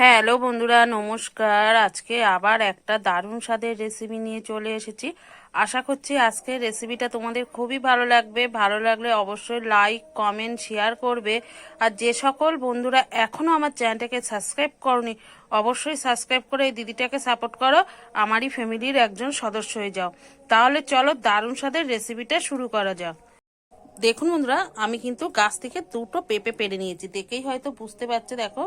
Hello বন্ধুরা, নমস্কার। আজকে আবার একটা দারুণ স্বাদের রেসিপি নিয়ে চলে এসেছি। আশা করছি আজকের রেসিপিটা তোমাদের খুবই ভালো লাগবে। ভালো লাগলে অবশ্যই লাইক কমেন্ট শেয়ার করবে। আর যে সকল বন্ধুরা এখনও আমার চ্যানেলটাকে সাবস্ক্রাইব করনি, অবশ্যই সাবস্ক্রাইব করে এই দিদিটাকে সাপোর্ট করো। আমারই ফ্যামিলির একজন সদস্য হয়ে যাও। তাহলে চলো দারুণ স্বাদের রেসিপিটা শুরু করা যাক। দেখুন বন্ধুরা, আমি কিন্তু গাছ থেকে দুটো পেঁপে পেরে নিয়েছি। দেখেই হয়তো বুঝতে পারছে, দেখো,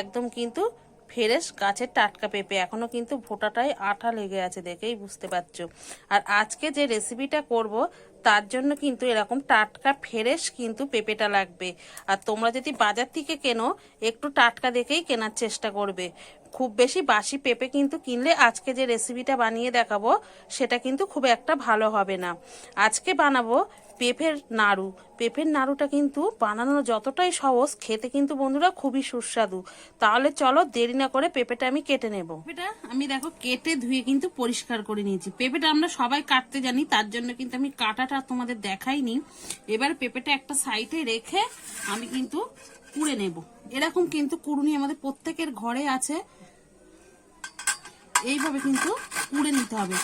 একদম কিন্তু ফ্রেশ গাছের টাটকা পেঁপে। এখনও কিন্তু ভোটাটাই আঠা লেগে আছে, দেখেই বুঝতে পারছ। আর আজকে যে রেসিপিটা করব তার জন্য কিন্তু এরকম টাটকা ফ্রেশ কিন্তু পেঁপেটা লাগবে। আর তোমরা যদি বাজার থেকে কেনো, একটু টাটকা দেখেই কেনার চেষ্টা করবে। খুব বেশি বাসি পেঁপে কিন্তু কিনলে আজকে যে রেসিপিটা বানিয়ে দেখাবো, সেটা কিন্তু খুব একটা ভালো হবে না। আজকে বানাবো পেঁপের নাড়ু। পেঁপের নাড়ুটা কিন্তু বানানো যতটাই সহজ, খেতে কিন্তু বন্ধুরা খুবই সুস্বাদু। তাহলে চলো দেরি না করে পেঁপেটা আমি কেটে নেব। পেঁপেটা আমি দেখো কেটে ধুয়ে কিন্তু পরিষ্কার করে নিয়েছি। পেঁপেটা আমরা সবাই কাটতে জানি, তার জন্য কিন্তু আমি কাটাটা তোমাদের দেখাইনি এবার পেঁপেটা একটা সাইডে রেখে আমি কিন্তু কুড়ে নেব। এরকম কিন্তু কুড়ুনি আমাদের প্রত্যেকের ঘরে আছে। এইভাবে কিন্তু কুড়ে নিতে হবে।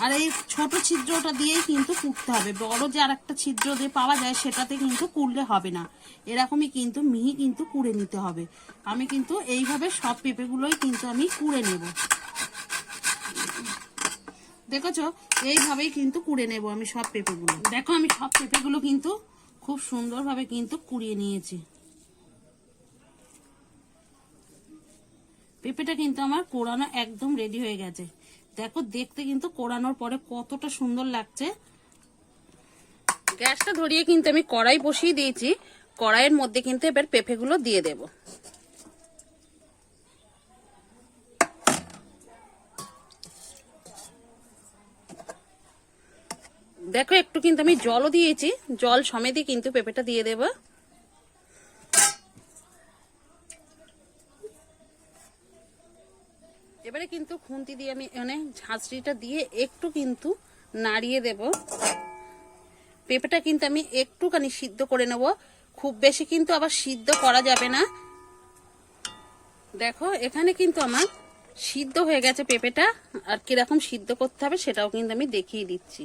আর এই ছোট ছিদ্রটা দিয়েই কিন্তু কুড়তে হবে। বড় যে আর একটা ছিদ্র দিয়ে পাওয়া যায় সেটাতে কিন্তু কুড়লে হবে না। এরকমই কিন্তু মিহি কিন্তু কুড়ে নিতে হবে। আমি কিন্তু এইভাবে সব পেঁপেগুলোই কিন্তু আমি কুড়ে নেব। দেখেছ? এইভাবেই কিন্তু কুড়ে নেব আমি সব পেঁপেগুলো। দেখো আমি সব পেঁপেগুলো কিন্তু খুব সুন্দরভাবে কিন্তু কুড়িয়ে নিয়েছি। পেঁপেটা কিন্তু আমার কোরানো একদম রেডি হয়ে গেছে। দেখো, দেখতে কিন্তু কোরানোর পরে কতটা সুন্দর লাগছে। গ্যাসটা ধরিয়ে কিন্তু আমি কড়াই বসিয়ে দিয়েছি। কড়াইয়ের মধ্যে কিন্তু এবার পেঁপেগুলো দিয়ে দেব। দেখো, একটু কিন্তু আমি জলও দিয়েছি। জল সমেতই কিন্তু পেঁপেটা দিয়ে দেবো। এবারে কিন্তু খুন্তি দিয়ে আমি মানে ঝাঁঝরিটা দিয়ে একটু কিন্তু নাড়িয়ে দেব। পেঁপেটা কিন্তু আমি একটুখানি সিদ্ধ করে নেব। খুব বেশি কিন্তু আবার সিদ্ধ করা যাবে না। দেখো, এখানে কিন্তু আমার সিদ্ধ হয়ে গেছে পেঁপেটা। আর কীরকম সিদ্ধ করতে হবে সেটাও কিন্তু আমি দেখিয়ে দিচ্ছি।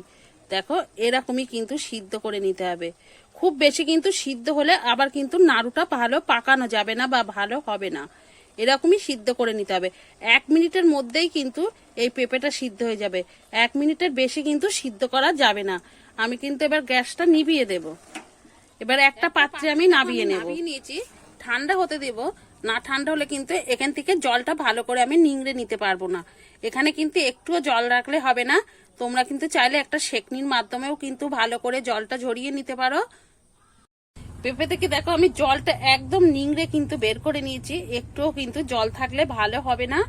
দেখো এরকমই কিন্তু সিদ্ধ করে নিতে হবে। খুব বেশি কিন্তু সিদ্ধ হলে আবার কিন্তু নাড়ুটা ভালো পাকানো যাবে না বা ভালো হবে না। এরকমই সিদ্ধ করে নিতে হবে। এক মিনিটের মধ্যেই কিন্তু এই পেঁপেটা সিদ্ধ হয়ে যাবে। এক মিনিটের বেশি কিন্তু সিদ্ধ করা যাবে না। আমি কিন্তু এবার গ্যাসটা নিভিয়ে দেব। এবার একটা পাত্রে আমি নাবিয়ে নেব। নিয়েছি। ঠান্ডা হতে দেব। না ঠান্ডা হলে কিন্তু এখান থেকে জলটা ভালো করে আমি নিংড়ে নিতে পারব না। এখানে কিন্তু একটুও জল রাখলে হবে না। তোমরা কিন্তু চাইলে একটা সেকনির মাধ্যমেও কিন্তু ভালো করে জলটা ঝরিয়ে নিতে পারো। পেঁপে থেকে দেখো আমি জলটা একদম নিংড়ে কিন্তু বের করে নিয়েছি। একটুও কিন্তু জল থাকলে ভালো হবে না।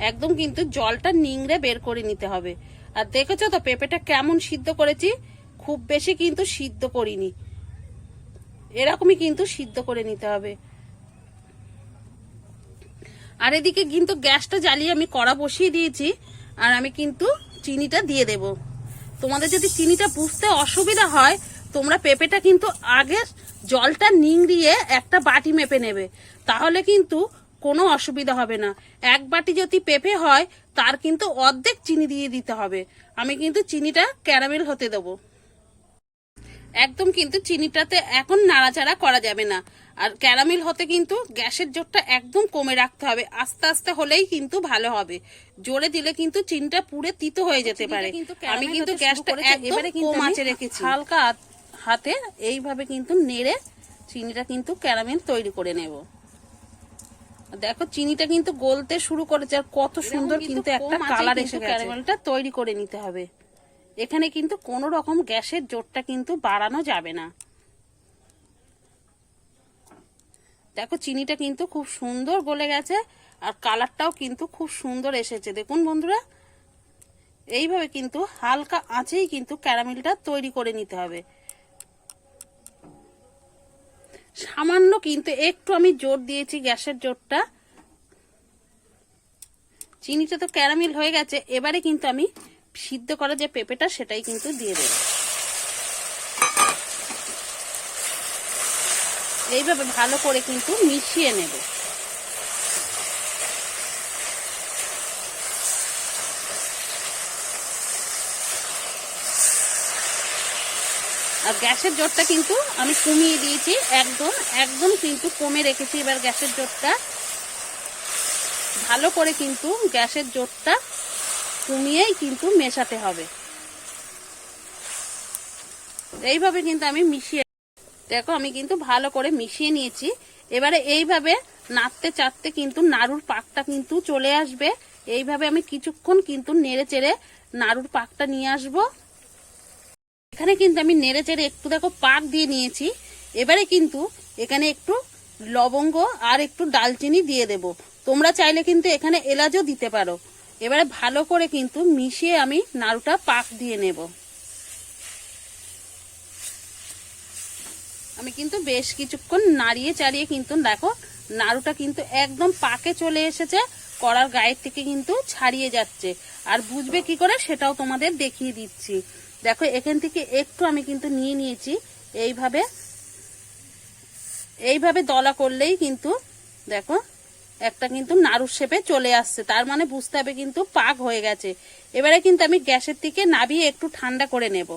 একদম কিন্তু জলটা নিংড়ে বের করে নিতে হবে। আর দেখেছ তো পেঁপেটা কেমন সিদ্ধ করেছি? খুব বেশি কিন্তু সিদ্ধ করিনি। এরকমই কিন্তু সিদ্ধ করে নিতে হবে। আর এদিকে কিন্তু গ্যাসটা জ্বালিয়ে আমি কড়া বসিয়ে দিয়েছি, আর আমি কিন্তু চিনিটা দিয়ে দেব। তোমাদের যদি চিনিটা বুঝতে অসুবিধা হয়, তোমরা পেঁপেটা কিন্তু আগে জলটা নিংড়িয়ে একটা বাটি মেপে নেবে। তাহলে কিন্তু কোনো অসুবিধা হবে না। এক বাটি যদি পেঁপে হয়, তার কিন্তু অর্ধেক চিনি দিয়ে দিতে হবে। আমি কিন্তু চিনিটা ক্যারামেল হতে দেবো। একদম কিন্তু চিনিটাতে এখন নাড়াচাড়া করা যাবে না। আর ক্যারামেল হতে কিন্তু গ্যাসের জোরটা একদম কমে রাখতে হবে। আস্তে আস্তে হলেই কিন্তু ভালো হবে। জোরে দিলে কিন্তু চিনিটা পুড়ে তিতো হয়ে যেতে পারে। আমি কিন্তু গ্যাসটা রেখেছি। হালকা হাতে এইভাবে কিন্তু নেড়ে চিনিটা কিন্তু ক্যারামেল তৈরি করে নেব। দেখো চিনিটা কিন্তু গলতে শুরু করেছে আর কত সুন্দর কিন্তু একটা কালার এসে ক্যারামেলটা তৈরি করে নিতে হবে। এখানে কিন্তু কোনো রকম গ্যাসের জোরটা কিন্তু বাড়ানো যাবে না। দেখো, চিনিটা কিন্তু খুব সুন্দর গলে গেছে আর কালারটাও কিন্তু খুব সুন্দর এসেছে। দেখুন বন্ধুরা, এইভাবে কিন্তু হালকা আঁচেই কিন্তু ক্যারামেলটা তৈরি করে নিতে হবে। সামান্য কিন্তু একটু আমি জোর দিয়েছি গ্যাসের জোরটা। চিনিটা তো ক্যারামেল হয়ে গেছে, এবারে কিন্তু আমি সিদ্ধ করা যে পেঁপেটা, সেটাই কিন্তু দিয়ে দেব। এইভাবে ভালো করে কিন্তু মিশিয়ে নেব। আর গ্যাসের জোরটা কিন্তু আমি কমিয়ে দিয়েছি, একদম একদম কিন্তু কমে রেখেছি। এবার গ্যাসের জোরটা ভালো করে কিন্তু গ্যাসের জোরটা কমিয়েই কিন্তু মেশাতে হবে। এইভাবে কিন্তু আমি মিশিয়ে দেখো, আমি কিন্তু ভালো করে মিশিয়ে নিয়েছি। এবারে এইভাবে নাড়তে চাড়তে কিন্তু নাড়ুর পাকটা কিন্তু চলে আসবে। এইভাবে আমি কিছুক্ষণ কিন্তু নেড়ে চেড়ে নাড়ুর পাকটা নিয়ে আসব। এখানে কিন্তু আমি নেড়ে চেড়ে একটু দেখো পাক দিয়ে নিয়েছি। এবারে কিন্তু এখানে একটু লবঙ্গ আর একটু ডালচিনি দিয়ে দেব। তোমরা চাইলে কিন্তু এখানে এলাচও দিতে পারো। এবারে ভালো করে কিন্তু মিশিয়ে আমি নাড়ুটা পাক দিয়ে নেব। আমি কিন্তু বেশ কিছুক্ষণ নাড়িয়ে চাড়িয়ে কিন্তু দেখো, নাড়ুটা কিন্তু একদম পাকে চলে এসেছে, কড়ার গায়ের থেকে কিন্তু ছাড়িয়ে যাচ্ছে। আর বুঝবে কি করে? সেটাও তোমাদের দেখিয়ে দিচ্ছি। দেখো, এখান থেকে একটু আমি কিন্তু নিয়ে নিয়েছি। এইভাবে এইভাবে দলা করলেই কিন্তু দেখো, একটা কিন্তু নাড়ুর শেপে চলে আসছে। তার মানে বুঝতে হবে কিন্তু পাক হয়ে গেছে। এবারে কিন্তু আমি গ্যাসের থেকে নাবিয়ে একটু ঠান্ডা করে নেব।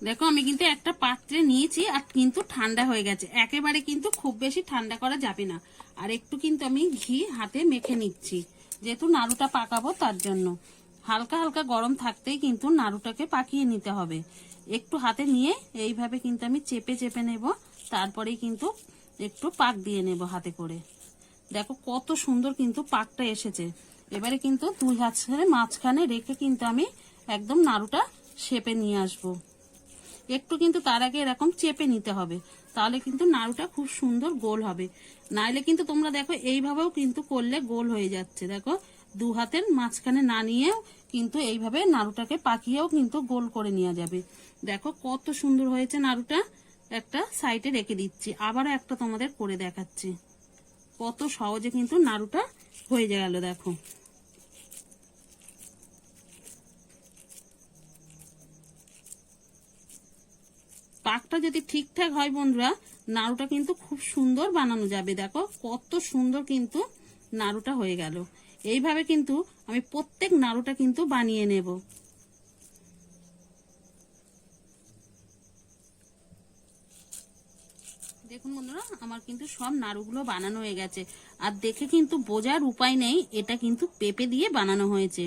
দেখো, আমি কিন্তু একটা পাত্রে নিয়েছি আর কিন্তু ঠান্ডা হয়ে গেছে। একেবারে কিন্তু খুব বেশি ঠান্ডা করা যাবে না। আর একটু কিন্তু আমি ঘি হাতে মেখে নিচ্ছি। যেহেতু নাড়ুটা পাকাবো তার জন্য। হালকা হালকা গরম থাকতেই কিন্তু নাড়ুটাকে পাকিয়ে নিতে হবে। একটু হাতে নিয়ে এইভাবে কিন্তু আমি চেপে চেপে নেব। তারপরেই কিন্তু একটু পাক দিয়ে নেব হাতে করে। দেখো, কত সুন্দর কিন্তু পাকটা এসেছে। এবারে কিন্তু দুই হাত মাঝখানে রেখে কিন্তু আমি একদম নাড়ুটা শেপে নিয়ে আসব। একটু কিন্তু তার আগে এরকম চেপে নিতে হবে। তাহলে কিন্তু নাড়ুটা খুব সুন্দর গোল হবে। নাইলে কিন্তু তোমরা দেখো, এইভাবেও কিন্তু করলে গোল হয়ে যাচ্ছে। দেখো, দু হাতের মাঝখানে না নিয়েও কিন্তু এইভাবে নাড়ুটাকে পাকিয়েও কিন্তু গোল করে নেওয়া যাবে। দেখো, কত সুন্দর হয়েছে নাড়ুটা। একটা সাইডে রেখে দিচ্ছি। আবারও একটা তোমাদের করে দেখাচ্ছি। কত সহজে কিন্তু নাড়ুটা হয়ে গেল, দেখো। পাকটা যদি ঠিকঠাক হয় বন্ধুরা, নাড়ুটা কিন্তু খুব সুন্দর বানানো যাবে। দেখো, কত সুন্দর কিন্তু নাড়ুটা হয়ে গেল। এইভাবে কিন্তু আমি প্রত্যেক নাড়ুটা কিন্তু বানিয়ে নেব। দেখুন বন্ধুরা, আমার কিন্তু সব নাড়ুগুলো বানানো হয়ে গেছে। আর দেখে কিন্তু বোঝার উপায় নেই, এটা কিন্তু পেঁপে দিয়ে বানানো হয়েছে।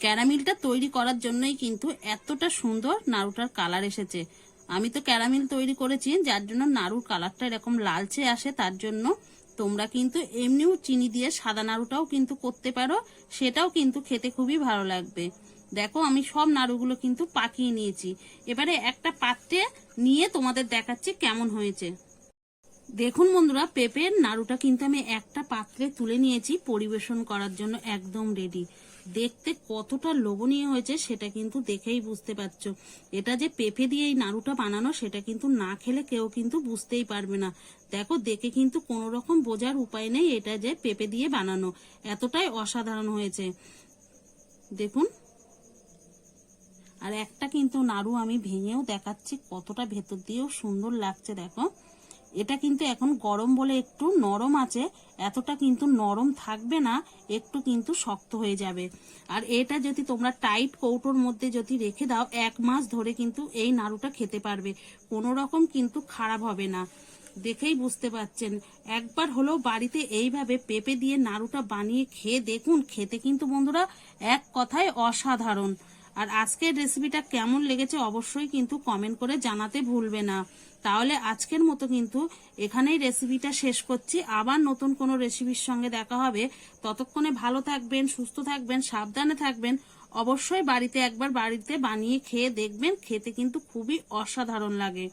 ক্যারামিলটা তৈরি করার জন্যই কিন্তু এতটা সুন্দর নাড়ুটার কালার এসেছে। আমি তো ক্যারামেল তৈরি করেছি, যার জন্য নাড়ুর কালারটা এরকম লালচে আসে, তার জন্য তোমরা কিন্তু এমনিও চিনি দিয়ে সাদা নাড়ুটাও কিন্তু করতে পারো, সেটাও কিন্তু খেতে খুবই ভালো লাগবে। দেখো, আমি সব নাড়ুগুলো কিন্তু পাকিয়ে নিয়েছি। এবারে একটা পাত্রে নিয়ে তোমাদের দেখাচ্ছি কেমন হয়েছে। দেখুন বন্ধুরা, পেঁপের নাড়ুটা কিন্তু আমি একটা পাত্রে তুলে নিয়েছি পরিবেশন করার জন্য একদম রেডি দেখতে কতটা লোভনীয় হয়েছে সেটা কিন্তু দেখেই বুঝতে পারছ। এটা যে পেঁপে দিয়ে এই নাড়ুটা বানানো, সেটা কিন্তু না খেলে কেউ কিন্তু বুঝতেই পারবে না। দেখো, দেখে কিন্তু কোনো রকম বোঝার উপায় নেই এটা যে পেঁপে দিয়ে বানানো। এতটাই অসাধারণ হয়েছে। দেখুন। আর একটা কিন্তু নাড়ু আমি ভেঙেও দেখাচ্ছি, কতটা ভেতর দিয়েও সুন্দর লাগছে, দেখো। এটা কিন্তু এখন গরম বলে একটু নরম আছে, এতটা কিন্তু নরম থাকবে না, একটু কিন্তু শক্ত হয়ে যাবে। আর এটা যদি তোমরা টাইট কৌটোর মধ্যে যদি রেখে দাও, এক মাস ধরে কিন্তু এই নাড়ুটা খেতে পারবে। কোনো রকম কিন্তু খারাপ হবে না। দেখেই বুঝতে পাচ্ছেন। একবার হলেও বাড়িতে এইভাবে পেঁপে দিয়ে নাড়ুটা বানিয়ে খেয়ে দেখুন, খেতে কিন্তু বন্ধুরা এক কথায় অসাধারণ। আর আজকের রেসিপিটা কেমন লেগেছে অবশ্যই কিন্তু কমেন্ট করে জানাতে ভুলবে না। তাহলে আজকের মতো কিন্তু এখানেই রেসিপিটা শেষ করছি। আবার নতুন কোনো রেসিপির সঙ্গে দেখা হবে। ততক্ষণে ভালো থাকবেন, সুস্থ থাকবেন, সাবধানে থাকবেন। অবশ্যই বাড়িতে একবার বাড়িতে বানিয়ে খেয়ে দেখবেন, খেতে কিন্তু খুবই অসাধারণ লাগে।